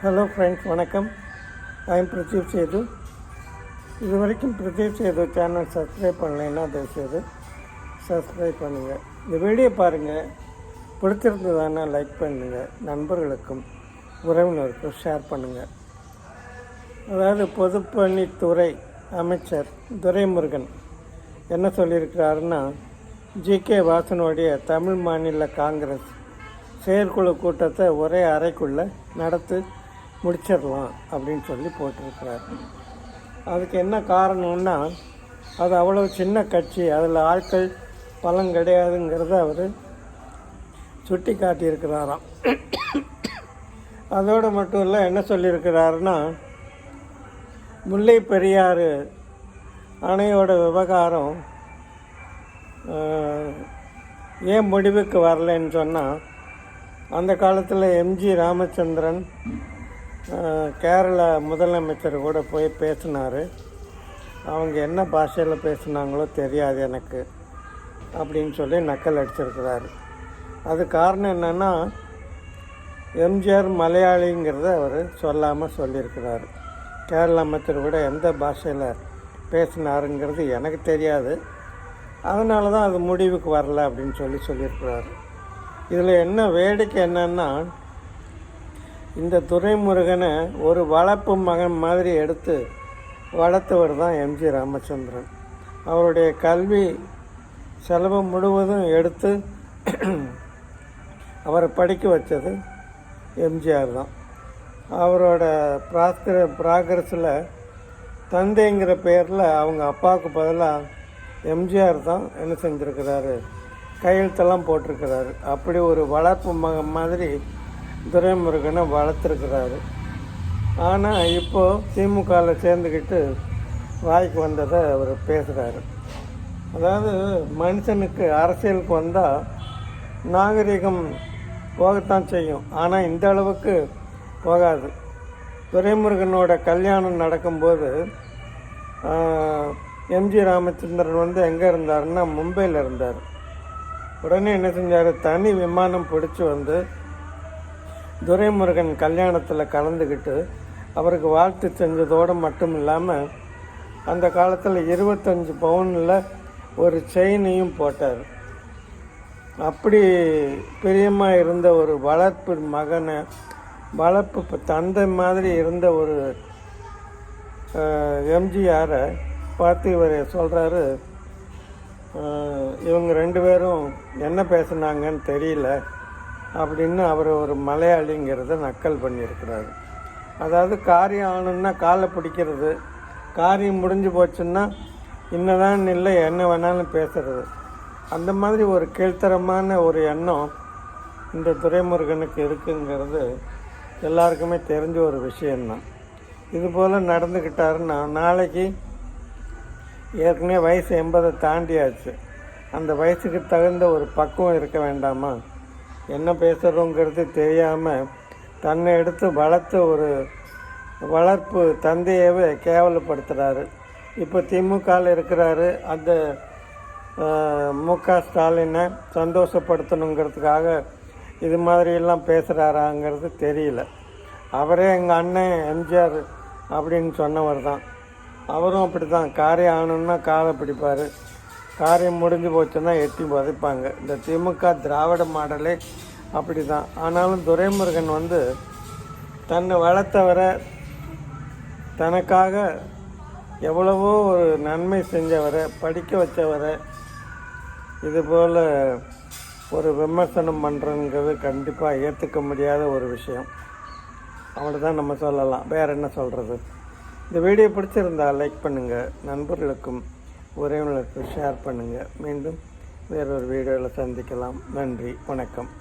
Hello friends வணக்கம். I'm Pradeep Sethu இது வரைக்கும் பிரதீப் சேது சேனல் சப்ஸ்கிரைப் பண்ணலைன்னா தயவுசெய்து சப்ஸ்கிரைப் பண்ணுங்கள் இந்த வீடியோ பாருங்கள் பிடிச்சிருந்ததானா லைக் பண்ணுங்கள் நண்பர்களுக்கும் உறவினருக்கும் ஷேர் பண்ணுங்கள் அதாவது பொதுப்பணித்துறை அமைச்சர் துரைமுருகன் என்ன சொல்லியிருக்கிறாருன்னா ஜி கே வாசனுடைய தமிழ் மாநில காங்கிரஸ் செயற்குழு கூட்டத்தை ஒரே அறைக்குள்ளே நடத்தி முடிச்சிடலாம் அப்படின்னு சொல்லி போட்டிருக்கிறார். அதுக்கு என்ன காரணம்னா அது அவ்வளோ சின்ன கட்சி அதில் ஆட்கள் பலம் கிடையாதுங்கிறத அவர் சுட்டி காட்டியிருக்கிறாராம் அதோடு மட்டும் இல்லை என்ன சொல்லியிருக்கிறாருன்னா முல்லை பெரியாறு அணையோட விவகாரம் ஏன் முடிவுக்கு வரலைன்னு சொன்னால் அந்த காலத்தில் எம்ஜி ராமச்சந்திரன் கேரள முதலமைச்சர் கூட போய் பேசினார். அவங்க என்ன பாஷையில் பேசுனாங்களோ தெரியாது எனக்கு அப்படின்னு சொல்லி நக்கல் அடிச்சிருக்கிறாரு. அது காரணம் என்னென்னா எம்ஜிஆர் மலையாளிங்கிறத அவர் சொல்லாமல் சொல்லியிருக்கிறாரு. கேரள அமைச்சர் கூட எந்த பாஷையில் பேசினாருங்கிறது எனக்கு தெரியாது. அதனால தான் அது முடிவுக்கு வரல அப்படின்னு சொல்லி சொல்லியிருக்கிறாரு. இதில் என்ன வேடிக்கை என்னன்னா இந்த துரைமுருகனை ஒரு வளர்ப்பு மகன் மாதிரி எடுத்து வளர்த்தவர் தான் எம்ஜி ராமச்சந்திரன். அவருடைய கல்வி செலவு முழுவதும் எடுத்து அவரை படிக்க வச்சது எம்ஜிஆர் தான். அவரோட ப்ராஸ்கர ப்ராக்ரஸில் தந்தைங்கிற பேரில் அவங்க அப்பாவுக்கு பதிலாக எம்ஜிஆர் தான் என்ன செஞ்சுருக்கிறாரு? கையெழுத்தெல்லாம் போட்டிருக்கிறாரு. அப்படி ஒரு வளர்ப்பு மகன் மாதிரி துரைமுருகனை வளர்த்துருக்கிறாரு. ஆனால் இப்போது திமுகவில் சேர்ந்துக்கிட்டு வாய்க்கு வந்ததை அவர் பேசுகிறாரு அதாவது மனுஷனுக்கு அரசியலுக்கு வந்தால் நாகரிகம் போகத்தான் செய்யும். ஆனால் இந்த அளவுக்கு போகாது. துரைமுருகனோட கல்யாணம் நடக்கும்போது எம்ஜி ராமச்சந்திரன் வந்து எங்கே இருந்தாருன்னா மும்பையில் இருந்தார். உடனே என்ன செஞ்சார்? தனி விமானம் பிடிச்சி வந்து துரைமுருகன் கல்யாணத்தில் கலந்துக்கிட்டு அவருக்கு வாழ்த்து செஞ்சதோடு மட்டும் இல்லாமல் அந்த காலத்தில் இருபத்தஞ்சி பவுனில் ஒரு செயினையும் போட்டார். அப்படி பிரியமாக இருந்த ஒரு வளர்ப்பு மகனை வளர்ப்பு தந்தை மாதிரி இருந்த ஒரு எம்ஜிஆரை பார்த்து இவர் சொல்கிறாரு இவங்க ரெண்டு பேரும் என்ன பேசுனாங்கன்னு தெரியல. அப்படின்னு அவர் ஒரு மலையாளிங்கிறத நக்கல் பண்ணியிருக்கிறாரு. அதாவது காரியம் ஆகணும்னா காலை பிடிக்கிறது. காரியம் முடிஞ்சு போச்சுன்னா இன்னதான் இல்லை என்ன வேணாலும் பேசுறது. அந்த மாதிரி ஒரு கீழ்த்தரமான ஒரு எண்ணம் இந்த துரைமுருகனுக்கு இருக்குங்கிறது எல்லாருக்குமே தெரிஞ்ச ஒரு விஷயந்தான் இது போல் நடந்துக்கிட்டாருன்னா நாளைக்கு ஏற்கனவே வயசு எண்பதை தாண்டியாச்சு. அந்த வயசுக்கு தகுந்த ஒரு பக்குவம் இருக்க வேண்டாமா? என்ன பேசுகிறோங்கிறது தெரியாமல் தன்னை எடுத்து வளர்த்த ஒரு வளர்ப்பு தந்தையவே கேவலப்படுத்துகிறாரு இப்போ திமுகவில் இருக்கிறாரு. அந்த மு க ஸ்டாலினை சந்தோஷப்படுத்தணுங்கிறதுக்காக இது மாதிரியெல்லாம் பேசுகிறாராங்கிறது தெரியல. அவரே எங்கள் அண்ணன் எம்ஜிஆர் அப்படின்னு சொன்னவர் தான் அவரும் அப்படி தான் காரியம் ஆகணுன்னா காலை பிடிப்பார். காரியம் முடிஞ்சு போச்சுன்னா எட்டி புதைப்பாங்க. இந்த திமுக திராவிட மாடலே அப்படி தான் ஆனாலும் துரைமுருகன் வந்து தன்னை வளர்த்தவரை தனக்காக எவ்வளவோ ஒரு நன்மை செஞ்சவரை படிக்க வச்சவரை இதுபோல் ஒரு விமர்சனம் பண்ணுறங்கிறது கண்டிப்பாக ஏற்றுக்க முடியாத ஒரு விஷயம். அவ்வளோதான் நம்ம சொல்லலாம். வேறு என்ன சொல்கிறது இந்த வீடியோ பிடிச்சிருந்தா லைக் பண்ணுங்கள் நண்பர்களுக்கும் உறவினர்களுக்கு ஷேர் பண்ணுங்கள் மீண்டும் வேறொரு வீடியோவில் சந்திக்கலாம். நன்றி. வணக்கம்.